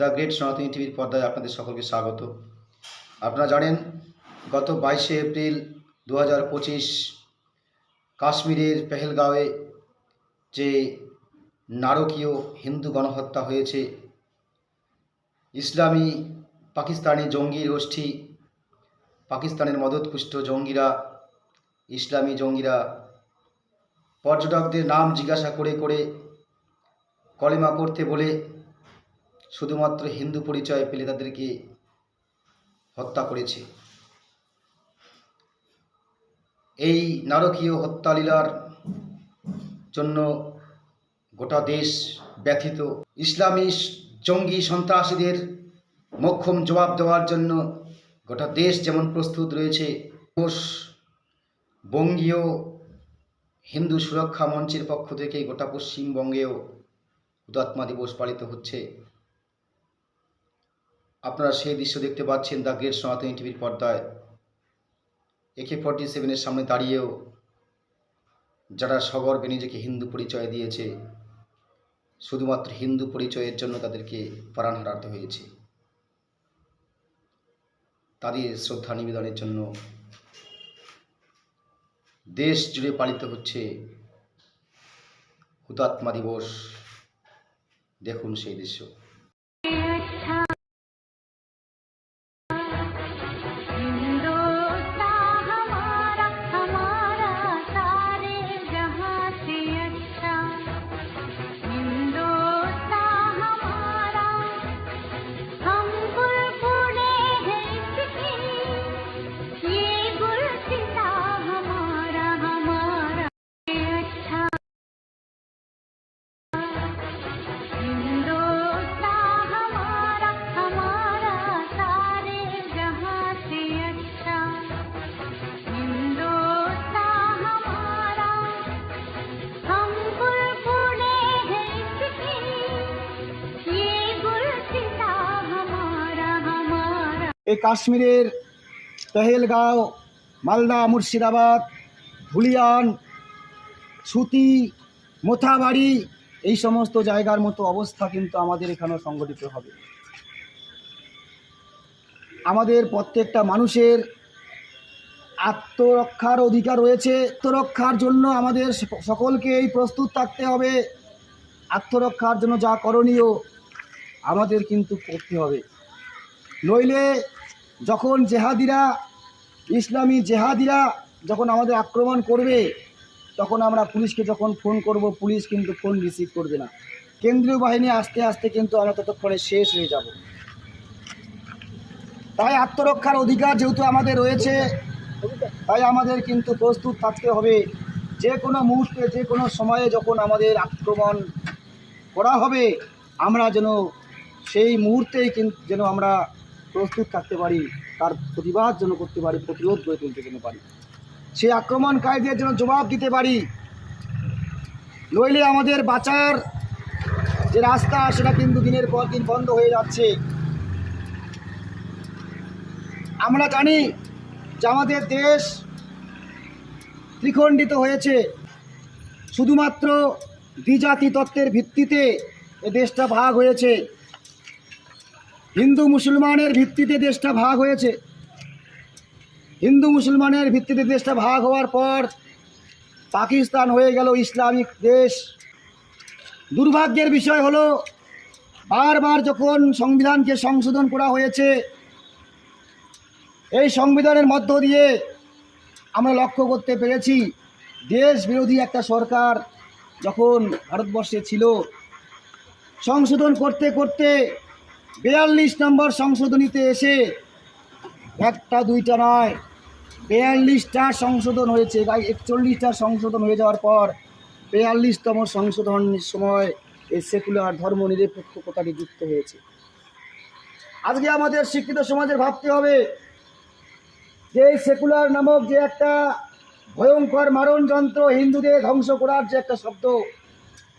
The great সনাতনী টিভির পর্দায় আপনাদের সকলকে স্বাগত। আপনারা জানেন, গত বাইশে এপ্রিল দু হাজার পঁচিশ কাশ্মীরের পেহেলগাঁওয়ে যে নারকীয় হিন্দু গণহত্যা হয়েছে, ইসলামী পাকিস্তানি জঙ্গি গোষ্ঠী, পাকিস্তানের মদতপুষ্ট জঙ্গিরা, ইসলামী জঙ্গিরা পর্যটকদের নাম জিজ্ঞাসা করে করে কলেমা পড়তে বলে শুধুমাত্র হিন্দু পরিচয় পেলে তাদেরকে হত্যা করেছে। এই নারকীয় হত্যালীলার জন্য গোটা দেশ ব্যথিত। ইসলামী জঙ্গি সন্ত্রাসীদের মক্ষম জবাব দেওয়ার জন্য গোটা দেশ যেমন প্রস্তুত রয়েছে বঙ্গীয় হিন্দু সুরক্ষা মঞ্চের পক্ষ থেকে গোটা পশ্চিমবঙ্গেও হুতাত্মা দিবস পালিত হচ্ছে। আপনারা সেই দৃশ্য দেখতে পাচ্ছেন দ্য গ্রেট সনাতনী টিভির পর্দায়। একে ফর্টি সেভেনের সামনে দাঁড়িয়েও যারা সগর্বে নিজেকে হিন্দু পরিচয় দিয়েছে, শুধুমাত্র হিন্দু পরিচয়ের জন্য তাদেরকে প্রাণ হারাতে হয়েছে। তাদের শ্রদ্ধা নিবেদনের জন্য দেশ জুড়ে পালিত হচ্ছে হুতাত্মা দিবস। দেখুন সেই দৃশ্য। এই কাশ্মীরের পেহেলগাঁও, মালদা, মুর্শিদাবাদ, ধুলিয়ান, সুতি, মোথাবাড়ি এই সমস্ত জায়গার মতো অবস্থা কিন্তু আমাদের এখানেও সংগঠিত হবে। আমাদের প্রত্যেকটা মানুষের আত্মরক্ষার অধিকার রয়েছে। আত্মরক্ষার জন্য আমাদের সকলকেই প্রস্তুত থাকতে হবে। আত্মরক্ষার জন্য যা করণীয় আমাদের কিন্তু করতে হবে। নইলে যখন জেহাদিরা, ইসলামী জেহাদিরা যখন আমাদের আক্রমণ করবে, তখন আমরা পুলিশকে যখন ফোন করব, পুলিশ কিন্তু ফোন রিসিভ করবে না। কেন্দ্রীয় বাহিনী আস্তে আস্তে কিন্তু আমরা ততক্ষণে শেষ হয়ে যাব। তাই আত্মরক্ষার অধিকার যেহেতু আমাদের রয়েছে, তাই আমাদের কিন্তু প্রস্তুত থাকতে হবে। যে কোনো মুহূর্তে, যে কোনো সময়ে যখন আমাদের আক্রমণ করা হবে, আমরা যেন সেই মুহূর্তেই কিন্তু যেন আমরা প্রস্তুত থাকতে পারি, তার প্রতিবাদ যেন করতে পারি, প্রতিরোধ গড়ে তুলতে যেন পারি। সেই আক্রমণকারীদের যেন জবাব দিতে পারি। নইলে আমাদের বাঁচার যে রাস্তা, সেটা কিন্তু দিনের পর দিন বন্ধ হয়ে যাচ্ছে। আমরা জানি যে আমাদের দেশ ত্রিখণ্ডিত হয়েছে। শুধুমাত্র দ্বিজাতি তত্ত্বের ভিত্তিতে এ দেশটা ভাগ হয়েছে। হিন্দু মুসলমানের ভিত্তিতে দেশটা ভাগ হয়েছে। হিন্দু মুসলমানের ভিত্তিতে দেশটা ভাগ হওয়ার পর পাকিস্তান হয়ে গেল ইসলামিক দেশ। দুর্ভাগ্যের বিষয় হলো, বারবার যখন সংবিধানকে সংশোধন করা হয়েছে, এই সংবিধানের মধ্য দিয়ে আমরা লক্ষ্য করতে পেরেছি, দেশ বিরোধী একটা সরকার যখন ভারতবর্ষে ছিল, সংশোধন করতে করতে বিয়াল্লিশ নম্বর সংশোধনীতে এসে একটা, দুইটা নয়। বিয়াল্লিশটা সংশোধন হয়েছে, তাই একচল্লিশটা সংশোধন হয়ে যাওয়ার পর বিয়াল্লিশতম সংশোধনের সময় এই সেকুলার ধর্ম নিরপেক্ষ কথাটি যুক্ত হয়েছে। আজকে আমাদের শিক্ষিত সমাজের ভাবতে হবে যে এই সেকুলার নামক যে একটা ভয়ঙ্কর মারণ যন্ত্র হিন্দুদের ধ্বংস করার যে একটা শব্দ,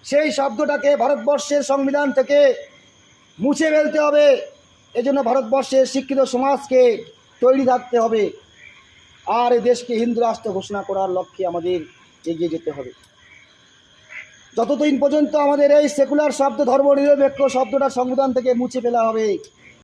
সেই শব্দটাকে ভারতবর্ষের সংবিধান থেকে মুছে ফেলতে হবে। এজন্য ভারতবর্ষের শিক্ষিত সমাজকে তৈরি থাকতে হবে। আর এই দেশকে হিন্দু রাষ্ট্র ঘোষণা করার লক্ষ্যে আমাদের এগিয়ে যেতে হবে। যতদিন পর্যন্ত আমাদের এই সেকুলার শব্দ ধর্ম নিরপেক্ষ শব্দটা সংবিধান থেকে মুছে ফেলা হবে